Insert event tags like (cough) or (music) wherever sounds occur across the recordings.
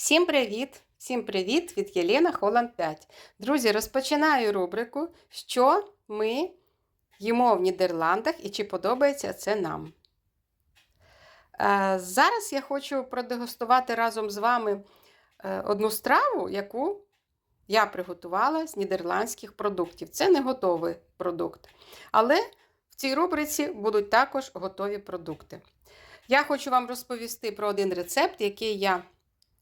Всім привіт! Всім привіт від Єлена Холланд 5. Друзі, розпочинаю рубрику, що ми їмо в Нідерландах і чи подобається це нам. Е, Зараз я хочу продегустувати разом з вами е, одну страву, яку я приготувала з нідерландських продуктів. Це не готовий продукт. Але в цій рубриці будуть також готові продукти. Я хочу вам розповісти про один рецепт, який я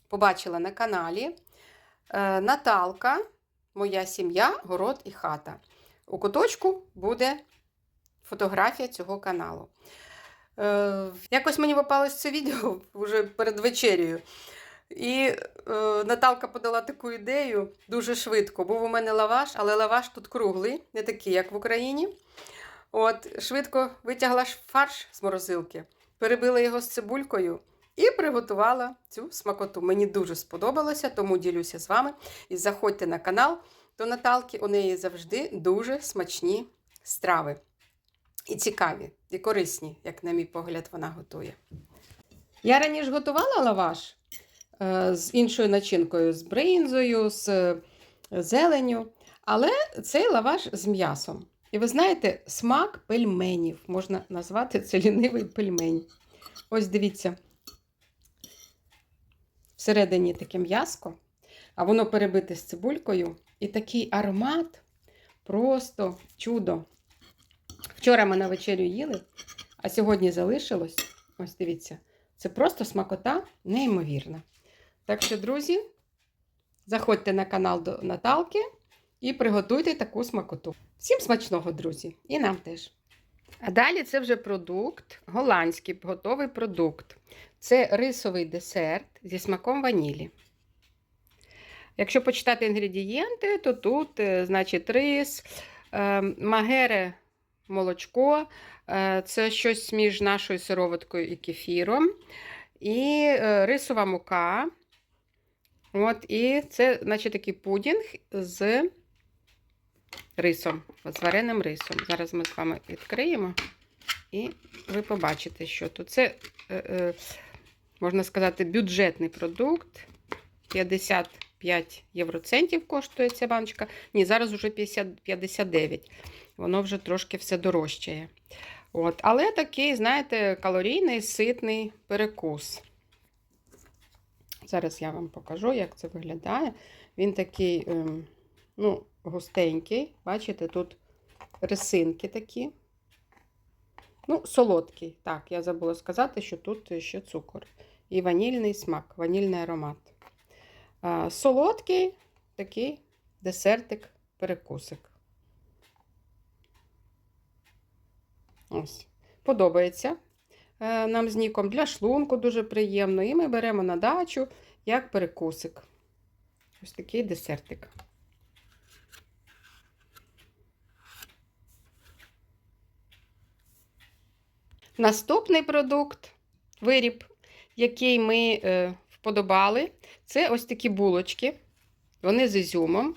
побачила на каналі. Е, Наталка, моя сім'я, город і хата. У куточку буде фотографія цього каналу. Е, Якось мені попалось це відео (laughs) вже перед вечерею. І е, Наталка подала таку ідею дуже швидко. Був у мене лаваш, але лаваш тут круглий, не такий, як в Україні. От, Швидко витягла фарш з морозилки, перебила його з цибулькою і приготувала цю смакоту. Мені дуже сподобалося, тому ділюся з вами. І заходьте на канал до Наталки, у неї завжди дуже смачні страви. І цікаві, і корисні, як, на мій погляд, вона готує. Я раніше готувала лаваш е, з іншою начинкою, з бринзою, з е, зеленю, але цей лаваш з м'ясом. І ви знаєте, смак пельменів. Можна назвати це лінивий пельмень. Ось дивіться. Всередині таке м'яско, а воно перебите з цибулькою. І такий аромат просто чудо. Вчора ми на вечерю їли, а сьогодні залишилось. Ось дивіться, це просто смакота неймовірна. Так що, друзі, заходьте на канал до Наталки і приготуйте таку смакоту. Всім смачного, друзі, і нам теж. А далі це вже продукт, голландський готовий продукт. Це рисовий десерт зі смаком ванілі. Якщо почитати інгредієнти, то тут, е, значить, рис, е, магере молочко, е, це щось між нашою сироваткою і кефіром, і рисова мука. От, І це, значить, такий пудінг з рисом, з вареним рисом. Зараз ми з вами відкриємо, і ви побачите, що тут. Це, е, е, можна сказати, бюджетний продукт. 55 євроцентів коштує ця баночка. Ні, зараз вже 50, 59. Воно вже трошки все дорожчає. От. Але такий, знаєте, калорійний, ситний перекус. Зараз я вам покажу, як це виглядає. Він такий, ем, ну, густенький. Бачите, тут рисинки такі. Ну, солодкий. Так, я забула сказати, що тут ще цукор. І ванільний смак, ванільний аромат. А, солодкий такий десертик, перекусик. Ось. Подобається е, нам з ніком для шлунку дуже приємно. І ми беремо на дачу як перекусик. Ось такий десертик. Наступний продукт, виріб, який ми е, вподобали, це ось такі булочки. Вони з ізюмом.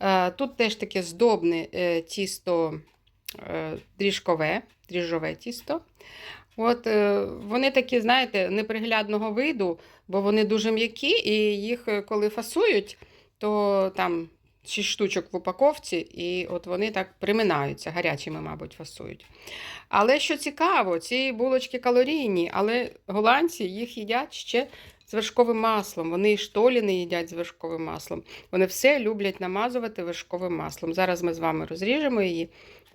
Е, тут теж таке здобне е, тісто дріжкове, дріжджове тісто. От, Вони такі, знаєте, неприглядного виду, бо вони дуже м'які, і їх, коли фасують, то там 6 штучок в упаковці, і от вони так приминаються, гарячими, мабуть, фасують. Але що цікаво, ці булочки калорійні, але голландці їх їдять ще з вершковим маслом. Вони і штолі не їдять з вершковим маслом. Вони все люблять намазувати вершковим маслом. Зараз ми з вами розріжемо її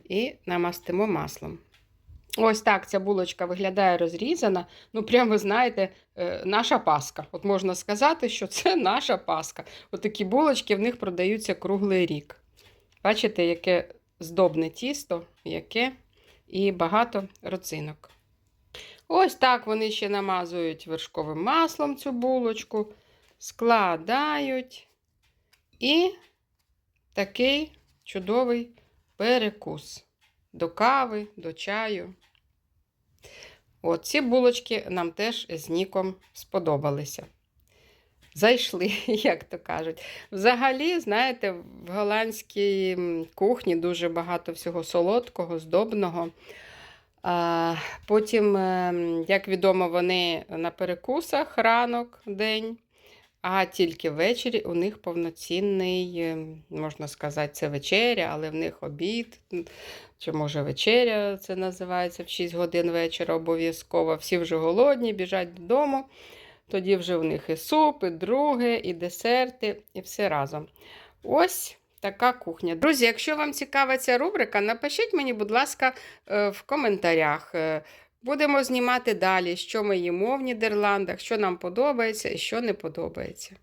і намастимо маслом. Ось так ця булочка виглядає розрізана. Ну, прямо знаєте, е, наша паска. От можна сказати, що це (laughs) наша паска. Отакі булочки в них продаються круглий рік. Бачите, яке здобне тісто, яке і багато роцинок. Ось так вони ще намазують вершковим маслом цю булочку, складають і такий чудовий перекус до кави, до чаю. От, ці булочки нам теж з Ніком сподобалися. Зайшли, (laughs) як то кажуть. Взагалі, знаєте, в голландській кухні дуже багато всього солодкого, здобного. А, Потім, ем, як відомо, вони на перекусах ранок, день. А тільки ввечері у них повноцінний, е, можна сказати, це вечеря, але в них обід, чи може вечеря це називається в 6 годин вечора обов'язково. Всі вже голодні, біжать додому. Тоді вже у них і суп, і друге, і десерти, і все разом. Ось така кухня. Друзі, якщо вам цікава ця рубрика, напишіть мені, будь ласка, е, в коментарях. Будемо знімати далі, що ми їмо в Нідерландах, що нам подобається і що не подобається.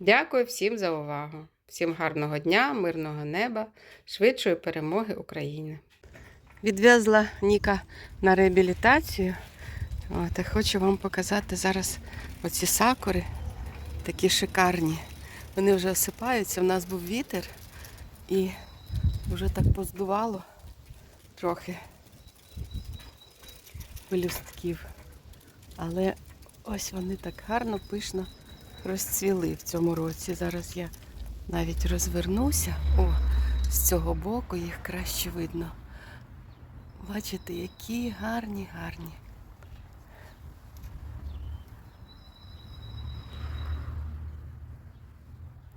Дякую всім за увагу. Всім гарного дня, мирного неба, швидшої перемоги України. Відвезла Ніка на реабілітацію. От, хочу вам показати зараз оці сакури, такі шикарні. Вони вже осипаються. У нас був вітер і вже так поздувало трохи пелюстків. Але ось вони так гарно, пишно розцвіли в цьому році. Зараз я навіть розвернуся. О, з цього боку їх краще видно. Бачите, які гарні, гарні.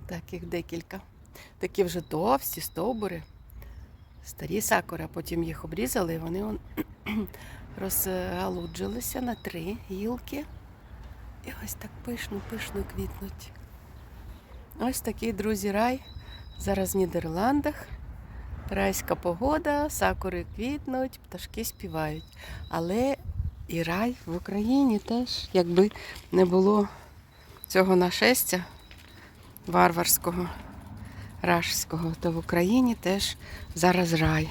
Так, їх декілька. Такі вже товсті стовбури, старі сакури, а потім їх обрізали, і вони он, розгалуджилися на три гілки. І ось так пишно-пишно квітнуть. Ось такий, друзі, рай. Зараз в Нідерландах. Райська погода, сакури квітнуть, пташки співають. Але і рай в Україні теж, якби не було цього нашестя варварського, рашського, то в Україні теж зараз рай.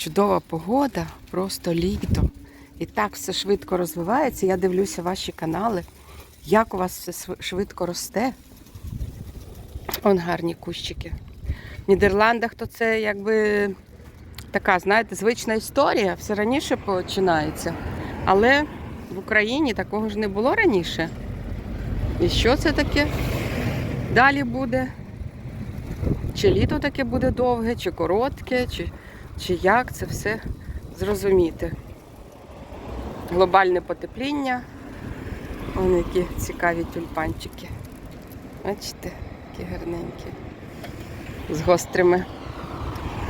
Чудова погода, просто літо. І так все швидко розвивається. Я дивлюся ваші канали, як у вас все швидко росте. Он гарні кущики. В Нідерландах то це якби така, знаєте, звична історія, все раніше починається. Але в Україні такого ж не було раніше. І що це таке? Далі буде? Чи літо таке буде довге, чи коротке, чи, чи як це все зрозуміти. Глобальне потепління. Вон які цікаві тюльпанчики. Бачите, які гарненькі. З гострими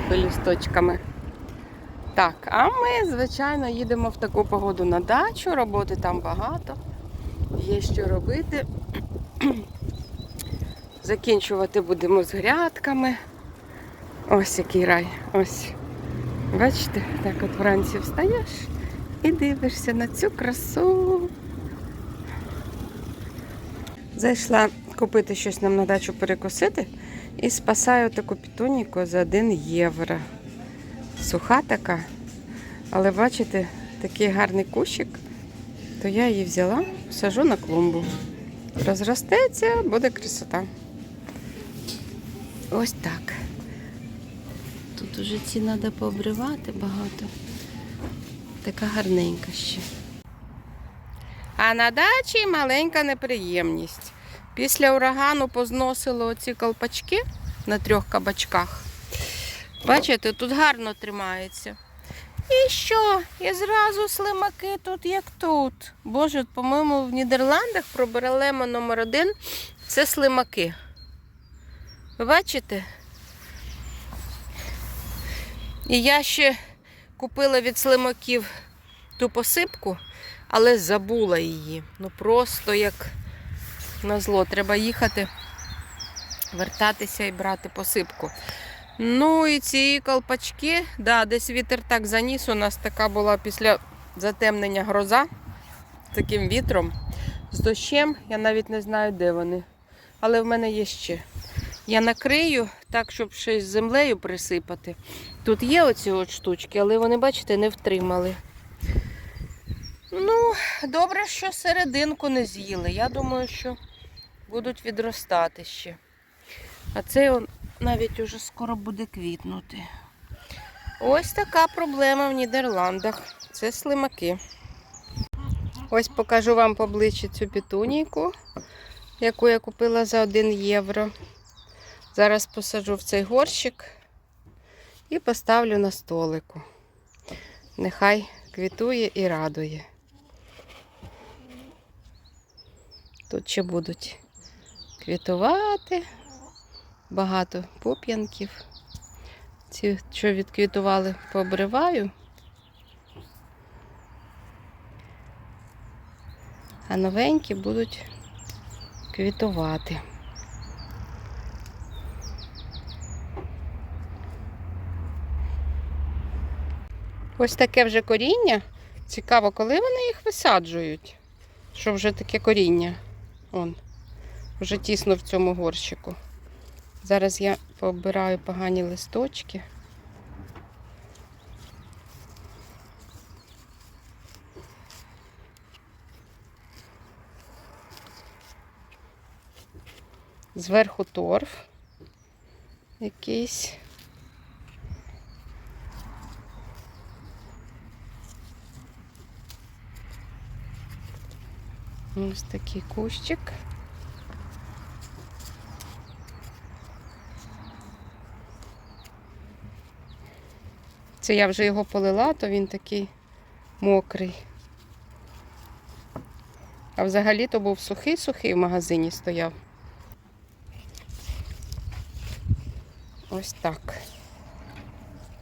пелюсточками. Так, а ми, звичайно, їдемо в таку погоду на дачу, роботи там багато. Є що робити. Закінчувати будемо з грядками. Ось який рай. Ось. Бачите, так от вранці встаєш і дивишся на цю красу. Зайшла купити щось нам на дачу перекусити і спасаю таку пітуніку за 1 євро. Суха така. Але бачите, такий гарний кущик, то я її взяла, сажу на клумбу. Розростеться, буде красота. Ось так. Уже ці треба пообривати багато. Така гарненька ще. А на дачі маленька неприємність. Після урагану позносило ці колпачки на трьох кабачках. Бачите, тут гарно тримається. І що? І зразу слимаки тут, як тут. Боже, по-моєму, в Нідерландах проблема номер один це слимаки. Ви бачите? І я ще купила від слимаків ту посипку, але забула її. Ну просто як на зло. Треба їхати, вертатися і брати посипку. Ну і ці колпачки, да, десь вітер так заніс. У нас така була після затемнення гроза з таким вітром, з дощем. Я навіть не знаю, де вони. Але в мене є ще. Я накрию так, щоб щось землею присипати. Тут є оці от штучки, але вони, бачите, не втримали. Ну, добре, що серединку не з'їли. Я думаю, що будуть відростати ще. А он навіть уже скоро буде квітнути. Ось така проблема в Нідерландах. Це слимаки. Ось покажу вам поближче цю петунійку, яку я купила за 1 євро. Зараз посаджу в цей горщик і поставлю на столику. Нехай квітує і радує. Тут ще будуть квітувати. Багато поп'янків. Ці, що відквітували, пообриваю. А новенькі будуть квітувати. Ось таке вже коріння. Цікаво, коли вони їх висаджують. Що вже таке коріння. Он. Вже тісно в цьому горщику. Зараз я пообираю погані листочки. Зверху торф якийсь. Ось такий кущик. Це я вже його полила, то він такий мокрий. А взагалі то був сухий-сухий в магазині стояв. Ось так.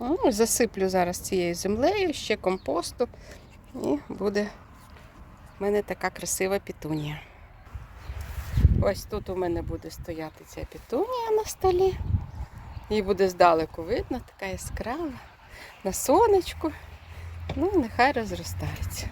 Ну, засиплю зараз цією землею, ще компосту. І буде в мене така красива пітунія. Ось тут у мене буде стояти ця пітунія на столі. Її буде здалеку видно, така яскрава, на сонечку. Ну, нехай розростається.